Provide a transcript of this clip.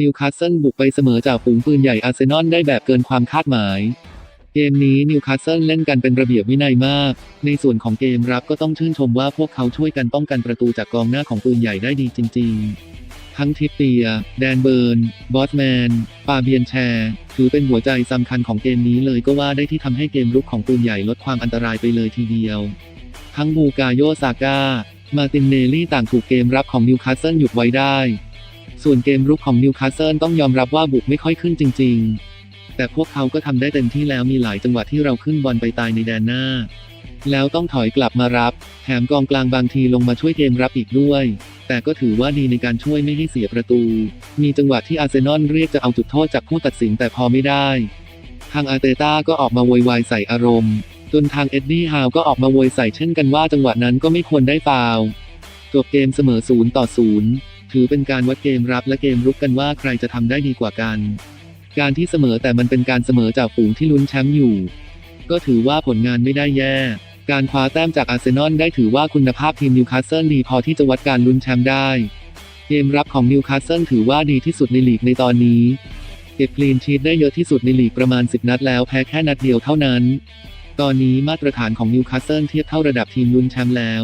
นิวคาสเซิลบุกไปเสมอจากฝูงปืนใหญ่อาร์เซนอลได้แบบเกินความคาดหมาย เกมนี้นิวคาสเซิลเล่นกันเป็นระเบียบวินัยมาก ในส่วนของเกมรับก็ต้องชื่นชมว่าพวกเขาช่วยกันป้องกันประตูจากกองหน้าของปืนใหญ่ได้ดีจริง ๆ ทั้งทิปเปีย แดนเบิร์น บอสแมนฟาเบียนแชร์ถือเป็นหัวใจสำคัญของเกมนี้เลยก็ว่าได้ที่ทำให้เกมรุกของปืนใหญ่ลดความอันตรายไปเลยทีเดียว ทั้งบูกาโยซาก้ามาตินเนลลี่ต่างถูกเกมรับของนิวคาสเซิลหยุดไว้ได้ ส่วนเกมรุกของนิวคาสเซิลต้องยอมรับว่าบุกไม่ค่อยขึ้นจริง ๆ แต่พวกเขาก็ทำได้เต็มที่แล้วมีหลายจังหวะที่เราขึ้นบอลไปตายในแดนหน้า แล้วต้องถอยกลับมารับ แถมกองกลางบางทีลงมาช่วยเกมรับอีกด้วย แต่ก็ถือว่าดีในการช่วยไม่ให้เสียประตู มีจังหวะที่อาร์เซนอลเรียกจะเอาจุดโทษจากผู้ตัดสินแต่พอไม่ได้ ทางอาร์เตต้าก็ออกมาโวยวายใส่อารมณ์ จนทางเอ็ดดี้ฮาวก็ออกมาโวยใส่เช่นกันว่าจังหวะนั้นก็ไม่ควรได้ฟาวจบเกมเสมอศูนย์ต่อศูนย์ ถือเป็นการวัดเกมรับและเกมรุกกันว่าใครจะทำได้ดีกว่ากัน การที่เสมอแต่มันเป็นการเสมอจากฝูงที่ลุ้นแชมป์อยู่ ก็ถือว่าผลงานไม่ได้แย่ การคว้าแต้มจากอาร์เซนอลได้ถือว่าคุณภาพทีมนิวคาสเซิลดีพอที่จะวัดการลุ้นแชมป์ได้เกมรับของนิวคาสเซิลถือว่าดีที่สุดในลีกในตอนนี้ เก็บคลีนชีตได้เยอะที่สุดในลีกประมาณ 10 นัดแล้วแพ้แค่นัดเดียวเท่านั้น ตอนนี้มาตรฐานของนิวคาสเซิลเทียบเท่าระดับทีมลุ้นแชมป์แล้ว